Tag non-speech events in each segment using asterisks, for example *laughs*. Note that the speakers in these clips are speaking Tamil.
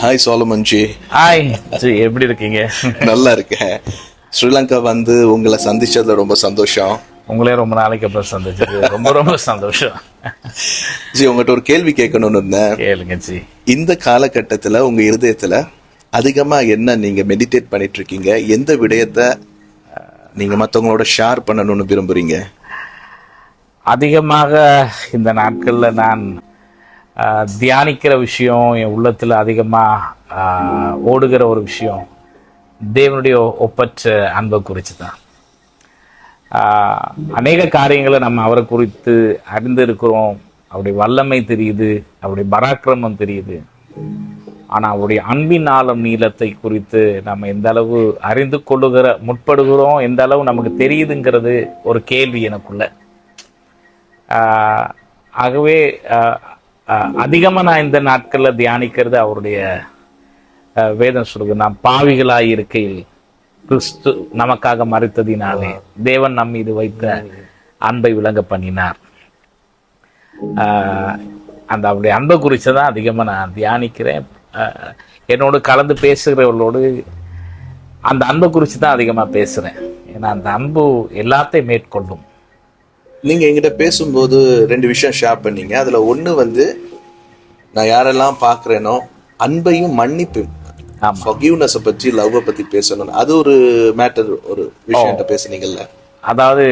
Hi Solomon ji hi ji எப்படி இருக்கீங்க? நல்லா இருக்கேன் ஸ்ரீலங்கா வந்து உங்களை சந்திச்சதுல ரொம்ப சந்தோஷம். உங்களே ரொம்ப நாளைக்கு அப்புறம் சந்திச்சது. ரொம்ப ரொம்ப சந்தோஷம். ஜி உங்கள்கிட்ட ஒரு கேள்வி கேட்கணும்னு இருந்தேன். கேளுங்க ஜி. இந்த காலகட்டத்துல உங்க இருதயத்துல அதிகமா என்ன நீங்க மெடிடேட் பண்ணிட்டு இருக்கீங்க எந்த விடயத்தை நீங்க மத்தவங்களோட ஷேர் பண்ணணும்னு விரும்புறீங்க? அதிகமாக இந்த நாட்கள்ல நான் தியானிக்கிற விஷயம் என் உள்ளத்தில் அதிகமா ஆஹ், ஓடுகிற ஒரு விஷயம் தேவனுடைய ஒப்பற்ற அன்பை குறித்து தான் ஆஹ், அநேக காரியங்களை நம்ம அவரை குறித்து அறிந்திருக்கிறோம் அவருடைய வல்லமை தெரியுது அவருடைய பராக்கிரமம் தெரியுது. ஆனா அவருடைய அன்பின் ஆழம் நீளத்தை குறித்து நம்ம எந்த அளவு அறிந்து கொள்ளுகிற முற்படுகிறோம் எந்த அளவு நமக்கு தெரியுதுங்கிறது ஒரு கேள்வி எனக்குள்ள. ஆஹ் ஆகவே அதிகமாக அதிகமா நான் இந்த நாட்கள்ல தியானிக்கிறது அவருடைய வேதம் சொல்லுது. நாம் பாவிகளாய் இருக்கையில் கிறிஸ்து நமக்காக மறைத்ததினாலே தேவன் நம் மீது வைத்த அன்பை விளங்க பண்ணினார். ஆஹ் அந்த அவருடைய அன்பை குறித்து தான் அதிகமாக நான் தியானிக்கிறேன். என்னோடு கலந்து பேசுகிறவர்களோடு அந்த அன்பை குறித்து தான் அதிகமாக பேசுகிறேன் ஏன்னா அந்த அன்பு எல்லாத்தையும் மேற்கொள்ளும். நீங்க என்கிட்ட பேசும்போது ரெண்டு விஷயம் ஷேர் பண்ணீங்க. அதுல ஒண்ணு வந்து நான் யாரெல்லாம் பாக்குறேனோ அன்பையும் மன்னிப்பு. ஃபர்கிவ்னஸ் பத்தி லவ் பத்தி பேசணும் அது ஒரு மேட்டர் ஒரு விஷயம் பேசுனீங்கல்ல? அதாவது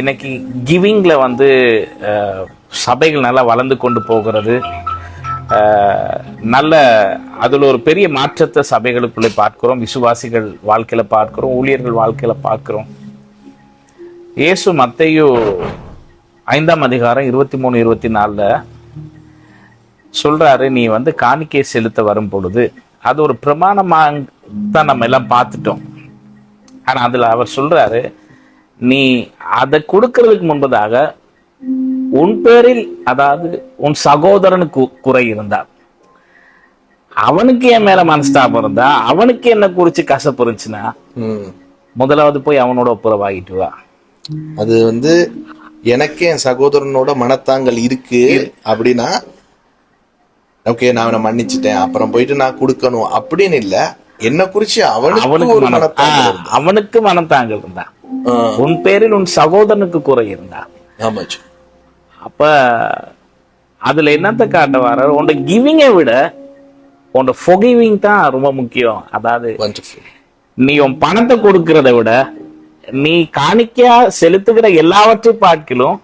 இன்னைக்கு கிவிங்ல வந்து சபைகள் நல்லா வளர்ந்து கொண்டு போகிறது. நல்ல அதுல ஒரு பெரிய மாற்றத்தை சபைகளுக்குள்ளே பார்க்கிறோம். விசுவாசிகள் வாழ்க்கையில பார்க்கிறோம். ஊழியர்கள் வாழ்க்கையில பார்க்கிறோம். இயேசு மத்தையு ஐந்தாம் அதிகாரம் இருபத்தி மூணு இருபத்தி நாலுல சொல்றாரு நீ வந்து காணிக்கை செலுத்த வரும் பொழுது அது ஒரு பிரமாணமா தான் நம்ம எல்லாம் பார்த்துட்டோம். ஆனா அதுல அவர் சொல்றாரு நீ அதை கொடுக்கறதுக்கு முன்பதாக உன் பேரில் அதாவது உன் சகோதரனுக்கு குறை இருந்தால் அவனுக்கு என் மேல மனஸ்தாபம் இருந்தா அவனுக்கு என்ன குறிச்சு கசப்பு இருந்துச்சுன்னா. முதலாவது போய் அவனோட ஒப்புரவாகிட்டு வா. அது வந்து எனக்கே என் சகோதரனோட மனத்தாங்கல் இருக்கு அப்படின்னா ஓகே நான் அவனை மன்னிச்சிட்டேன் அப்புறம் போயிட்டு நான் கொடுக்கணும் அப்படின்னு இல்ல. என்ன குறிச்சு அவனுக்கு அவனுக்கு ஒரு மனத்தாங்கல் இருந்தா. உன் பேரில் உன் சகோதரனுக்கு குறை இருந்தா. ஆமா ஜி. அப்ப அதுல என்னத்தை காட்ட வர உன்னோட கிவிங்கை விட உன்னோட ஃபொகிவிங் தான் ரொம்ப முக்கியம். அதாவது. நீ உன் பணத்தை கொடுக்கறத விட நீ காணிக்கையா செலுத்துகிற எல்லாவற்றை பார்க்கிலும்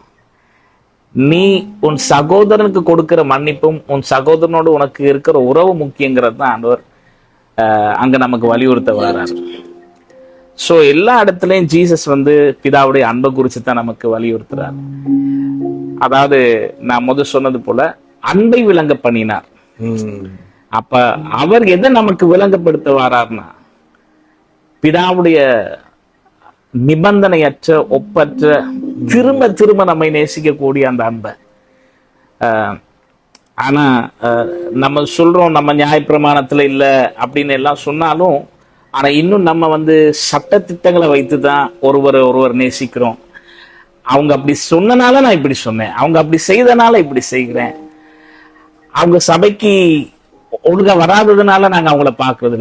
நீ உன் சகோதரனுக்கு கொடுக்கிற மன்னிப்பும் உன் சகோதரனோடு உனக்கு இருக்கிற உறவு முக்கியங்கிறது தான் ஆண்டவர் அங்க நமக்கு வலியுறுத்த வர்றார் ஸோ எல்லா இடத்துலயும் ஜீசஸ் வந்து பிதாவுடைய அன்பை குறித்து தான் நமக்கு வலியுறுத்துறார். அதாவது நான் முதல் சொன்னது போல அன்பை விளங்க பண்ணினார். அப்ப அவர் எதை நமக்கு விளங்கப்படுத்த வாரார்னா பிதாவுடைய நிபந்தனையற்ற ஒப்பற்ற திரும்ப திரும்ப நம்மை நேசிக்கக்கூடிய அந்த அன்பை. ஆனால் நம்ம சொல்கிறோம் நம்ம நியாயப்பிரமாணத்தில் இல்லை அப்படின்னு எல்லாம் சொன்னாலும் ஆனால் இன்னும் நம்ம வந்து சட்ட திட்டங்களை வைத்து தான் ஒருவரை ஒருவர் நேசிக்கிறோம். அவங்க அப்படி சொன்னனால நான் இப்படி சொன்னேன். அவங்க அப்படி செய்தனால இப்படி செய்கிறேன். அவங்க சபைக்கு ஒழுங்காக வராததுனால நாங்கள் அவங்கள பாக்குறது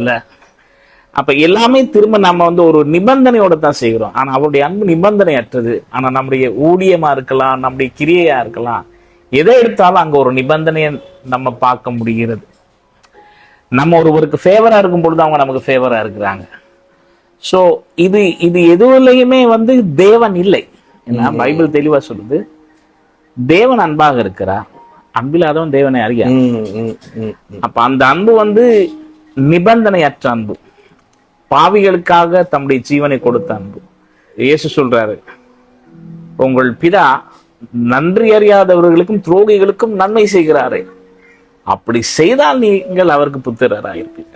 அப்ப எல்லாமே திரும்ப நம்ம வந்து ஒரு நிபந்தனையோட தான் செய்கிறோம். ஆனா அவருடைய அன்பு நிபந்தனை அற்றது ஆனா நம்முடைய ஊழியமா இருக்கலாம் நம்முடைய கிரியையா இருக்கலாம் எதை எடுத்தாலும் அங்க ஒரு நிபந்தனையை நம்ம பார்க்க முடிகிறது. நம்ம ஒருவருக்கு ஃபேவரா இருக்கும் பொழுது அவங்க நமக்கு ஃபேவரா இருக்கிறாங்க. சோ இது இது எதுவுலையுமே வந்து தேவன் இல்லை. ஏன்னா பைபிள் தெளிவா சொல்லுது தேவன் அன்பாக இருக்கிறார். அன்பில்லாதவன் தேவனை அறியா. அப்ப அந்த அன்பு வந்து நிபந்தனையற்ற அன்பு. பாவிகளுக்காக தம்முடைய ஜீவனை கொடுத்த அன்பு. இயேசு சொல்றாரு உங்கள் பிதா நன்றி அறியாதவர்களுக்கும் துரோகிகளுக்கும் நன்மை செய்கிறாரே. அப்படி செய்தால் நீங்கள் அவருக்கு புத்திரரா இருப்பீங்க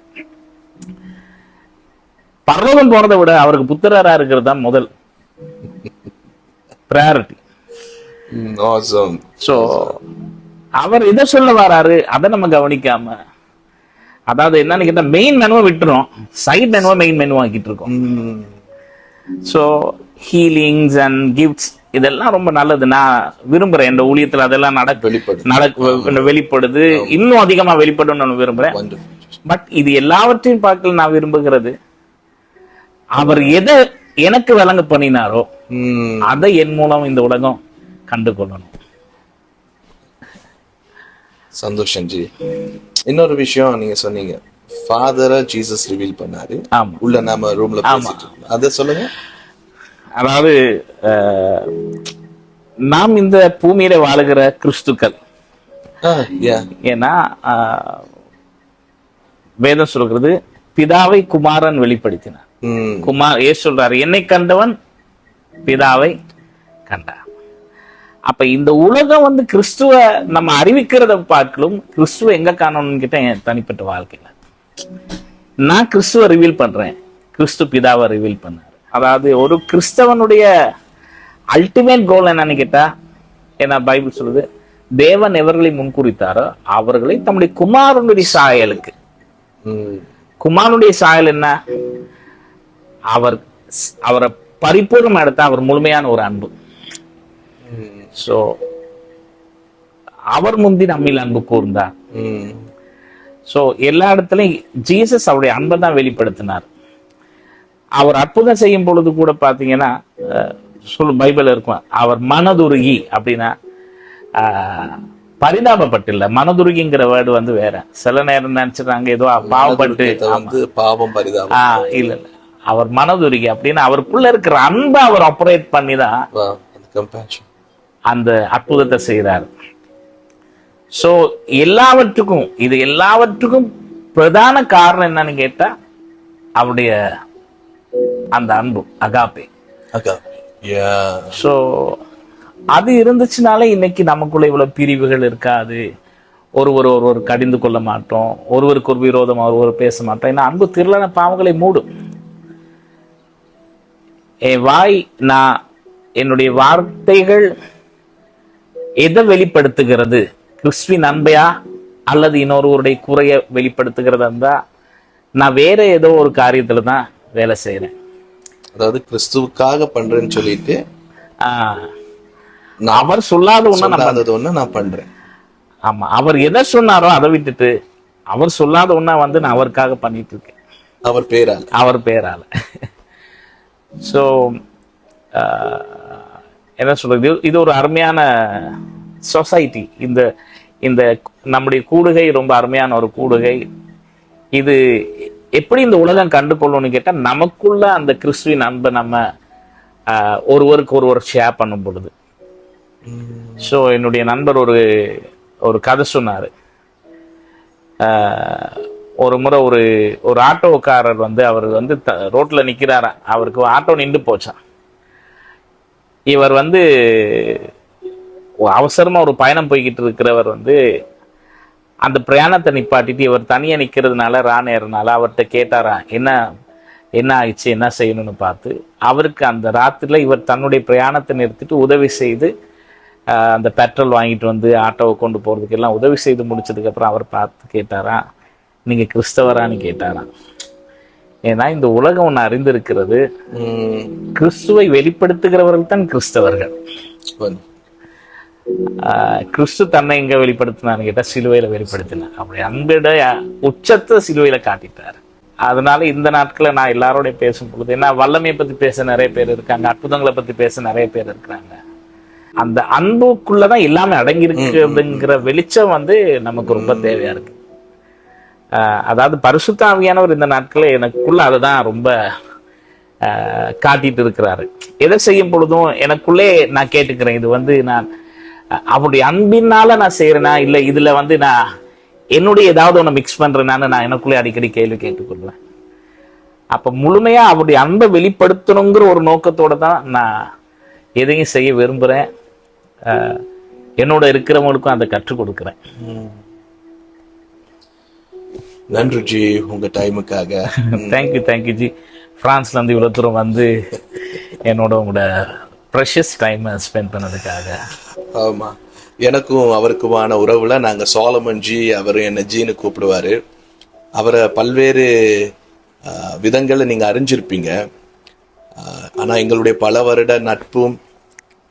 பரலோகம் போறதை விட அவருக்கு புத்திரரா இருக்கிறது தான் முதல் ப்ரையாரிட்டி அவர் எதை சொல்ல வராரு? அதை நம்ம கவனிக்காம அதாவது என்னன்னு கேட்டா மெயின் மெனுவை விட்டுறோம். சைட் மெனுவை மெயின் மெனு ஆக்கிட்டு இருக்கோம். ஸோ ஹீலிங்ஸ் அண்ட் கிஃப்ட்ஸ் இதெல்லாம் ரொம்ப நல்லது. நான் விரும்புறேன். இந்த ஊழியத்துல அதெல்லாம் நடக்கு நடக்கு வெளிப்படுது. இன்னும் அதிகமா வெளிப்படும் நான் விரும்புறேன். பட் இது எல்லாவற்றையும் பார்க்கல நான் விரும்புகிறது. அவர் எதை எனக்கு விளங்க பண்ணினாரோ அதை என் மூலம் இந்த உலகம் கண்டு கொள்ளணும் சந்தோஷம் ஜி. இன்னொரு விஷயம் நீங்க சொன்னீங்க. ஃபாதரை ஜீசஸ் ரிவீல் பண்ணாரு. ஆமா. உள்ள நாம ரூம்ல பேசிட்டு இருக்கோம். அத சொல்லுங்க. அதாவது நாம் இந்த பூமியில வாழுகிற கிறிஸ்துக்கள். ஏன்னா வேதம் சொல்கிறது பிதாவை குமாரன் வெளிப்படுத்தினார். குமார் ஏ சொல்றாரு என்னை கண்டவன் பிதாவை கண்டார். அப்ப இந்த உலகம் வந்து கிறிஸ்துவ நம்ம அறிவிக்கிறத பார்க்கலும் கிறிஸ்துவ எங்க காணணும்னு கிட்ட என் தனிப்பட்ட வாழ்க்கையில. நான் கிறிஸ்துவ ரிவீல் பண்றேன். கிறிஸ்து பிதாவை ரிவீல் பண்ணாரு. அதாவது ஒரு கிறிஸ்தவனுடைய அல்டிமேட் கோல் என்னன்னு கேட்டா ஏன்னா பைபிள் சொல்லுது? தேவன் எவர்களை முன்குறித்தாரோ அவர்களை தம்முடைய குமாரனுடைய சாயலுக்கு. குமாரனுடைய சாயல் என்ன? அவர் அவரை பரிபூர்ணம் எடுத்த அவர் முழுமையான ஒரு அன்பு. சோ அவர் முந்தி நம்மில் அன்பு கூர்ந்தார். சோ எல்லா இடத்துலயும் ஜீசஸ் அவருடைய அன்பை தான் வெளிப்படுத்தினார். அவர் அற்புதம் செய்யும் பொழுது கூட பாத்தீங்கன்னா அஹ், சொல் பைபிள் இருக்கும் அவர் மனதுருகி அப்படின்னா பரிதாபப்பட்டில்ல. மனதுருகிங்கிற வேர்டு வந்து வேற. சில நேரம் நினைச்சிடறாங்க ஏதோ பாவப்பட்டு பாவம் பரிதாபம். இல்ல இல்ல. அவர் மனதுருகி அப்படின்னு அவருக்குள்ள இருக்கிற அன்பை அவர் ஆப்ரேட் பண்ணி தான். அந்த அற்புதத்தை செய்கிறார். சோ எல்லாவற்றுக்கும் இது எல்லாவற்றுக்கும் பிரதான காரணம் என்னன்னு கேட்டா அவருடைய அந்த அன்பு Yeah. சோ அது இருந்துச்சுனாலே இன்னைக்கு நமக்குள்ள இவ்வளவு பிரிவுகள் இருக்காது. ஒருவர் ஒருவர் கடிந்து கொள்ள மாட்டோம். ஒருவருக்கு ஒரு விரோதம் ஒருவர் பேச மாட்டோம். ஏன்னா அன்பு திரளான பாவங்களை மூடும். என் வாய் நான் என்னுடைய வார்த்தைகள் எதை வெளிப்படுத்துகிறது? கிறிஸ்துவின் அன்பையா? அல்லது இன்னொருவருடைய குறைய வெளிப்படுத்துகிறதா இருந்தா நான் வேற ஏதோ ஒரு காரியத்துல தான் வேலை செய்யறேன் அதாவது கிறிஸ்துவுக்காக பண்றேன்னு சொல்லிட்டு நான் அவர் சொல்லாத ஒண்ணு சொல்லாதது ஒண்ணு நான் பண்றேன். ஆமா. அவர் எதை சொன்னாரோ அதை விட்டுட்டு அவர் சொல்லாத ஒண்ணா வந்து நான் அவருக்காக பண்ணிட்டு இருக்கேன். அவர் பேரால். அவர் பேரால. ஸோ என்ன சொல்றது? இது- ஒரு அருமையான சொசைட்டி இந்த இந்த நம்முடைய கூடுகை ரொம்ப அருமையான ஒரு கூடுகை. இது எப்படி இந்த உலகம் கண்டு கொள்ளணும்னு கேட்டால் நமக்குள்ள அந்த கிறிஸ்துவின் அன்பை நம்ம ஒருவருக்கு ஒருவர் ஷேர் பண்ணும் பொழுது. ஸோ என்னுடைய நண்பர் ஒரு ஒரு கதை சொன்னார். ஒரு முறை ஒரு ஒரு ஆட்டோக்காரர் வந்து அவர் வந்து த- நிற்கிறாரா அவருக்கு ஆட்டோ நின்று போச்சான் இவர் வந்து அவசரமாக ஒரு பயணம் போய்கிட்டு இருக்கிறவர் வந்து அந்த பிரயாணத்தை நிப்பாட்டிட்டு இவர் தனியாக நிற்கிறதுனால ராணேறனால அவர்கிட்ட கேட்டாராம் என்ன என்ன ஆயிடுச்சு என்ன செய்யணும்னு பார்த்து? அவருக்கு அந்த ராத்திரியில் இவர் தன்னுடைய பிரயாணத்தை நிறுத்திட்டு உதவி செய்து அந்த பெட்ரோல் வாங்கிட்டு வந்து ஆட்டோவை கொண்டு போகிறதுக்கெல்லாம் உதவி செய்து முடிச்சதுக்கப்புறம் அவர் பார்த்து கேட்டாராம் நீங்கள் கிறிஸ்தவரான்னு கேட்டாராம் ஏன்னா இந்த உலகம் ஒன்று அறிந்திருக்கிறது. கிறிஸ்துவை வெளிப்படுத்துகிறவர்கள் தான் கிறிஸ்தவர்கள். கிறிஸ்து தன்னை எங்க வெளிப்படுத்தினான்னு கேட்டா சிலுவையில வெளிப்படுத்தினார். அப்படி அன்பிட உச்சத்தை சிலுவையில காட்டிட்டார். அதனால இந்த நாட்களை நான் எல்லாரோட பேசும் பொழுது ஏன்னா வல்லமையை பத்தி பேச நிறைய பேர் இருக்காங்க அற்புதங்களை பத்தி பேச நிறைய பேர் இருக்கிறாங்க. அந்த அன்புக்குள்ளதான் எல்லாமே அடங்கி இருக்குதுங்கிற வெளிச்சம் வந்து நமக்கு ரொம்ப தேவையா இருக்கு. அதாவது பரிசுத்த ஆவியானவர் இந்த நாட்களே எனக்குள்ள அதுதான் ரொம்ப காட்டிட்டு இருக்கிறாரு. எதை செய்யும் பொழுதும் எனக்குள்ளே நான் கேட்டுக்கிறேன் இது வந்து நான் அவருடைய அன்பினால நான் செய்யறேனா இல்லை இதுல வந்து நான் என்னுடைய ஏதாவது ஒன்று மிக்ஸ் பண்றேனான்னு நான் எனக்குள்ளே அடிக்கடி கேள்வி கேட்டுக்கொள்வேன். அப்ப முழுமையா அவருடைய அன்பை வெளிப்படுத்தணுங்கிற ஒரு நோக்கத்தோட தான் நான் எதையும் செய்ய விரும்புறேன். என்னோட இருக்கிறவங்களுக்கும் அதை கற்றுக் கொடுக்குறேன். நன்றி *laughs* ஜி உங்க டைமுக்காக தேங்க்யூ தேங்க்யூ ஜி. பிரான்ஸ்ல இருந்து இவ்வளவு தூரம் வந்து என்னோட உங்களோட ப்ரெஷஸ் டைம் ஸ்பெண்ட் பண்ணதுக்காக. ஆமா. எனக்கும் அவருக்குமான உறவுல நாங்க சோலமன் ஜி அவர் என்ன ஜின்னு கூப்பிடுவாரு. அவரை பல்வேறு ஆஹ், விதங்கள்ல நீங்க அறிஞ்சிருப்பீங்க. ஆனா எங்களுடைய பல வருட நட்பும்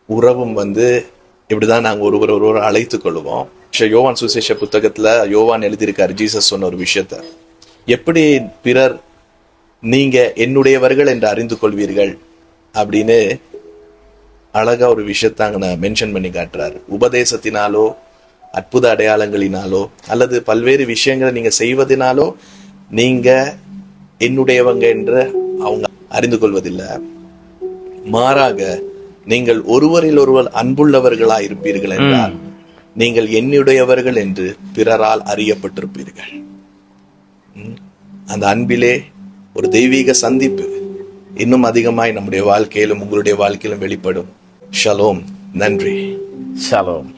உறவும் வந்து இப்படிதான் நாங்க ஒருவர் ஒருவர் அழைத்துக் கொள்வோம். யோவான் சுசேஷ புத்தகத்துல யோவான் எழுதியிருக்காரு ஜீசஸ் சொன்ன ஒரு விஷயத்த. எப்படி பிறர் நீங்க என்னுடையவர்கள் என்று அறிந்து கொள்வீர்கள் அப்படின்னு அழகா ஒரு விஷயத்த அங்க மென்ஷன் பண்ணி காட்டுறாரு. உபதேசத்தினாலோ அற்புத அடையாளங்களினாலோ அல்லது பல்வேறு விஷயங்களை நீங்க செய்வதனாலோ நீங்க என்னுடையவங்க என்று அவங்க அறிந்து கொள்வதில்லை. மாறாக நீங்கள் ஒருவரில் ஒருவர் அன்புள்ளவர்களா இருப்பீர்கள் என்றால் நீங்கள் என்னுடையவர்கள் என்று பிறரால் அறியப்பட்டிருப்பீர்கள். ம். அந்த அன்பிலே ஒரு தெய்வீக சந்திப்பு இன்னும் அதிகமாய் நம்முடைய வாழ்க்கையிலும் உங்களுடைய வாழ்க்கையிலும் வெளிப்படும். ஷலோம். நன்றி. ஷலோம்.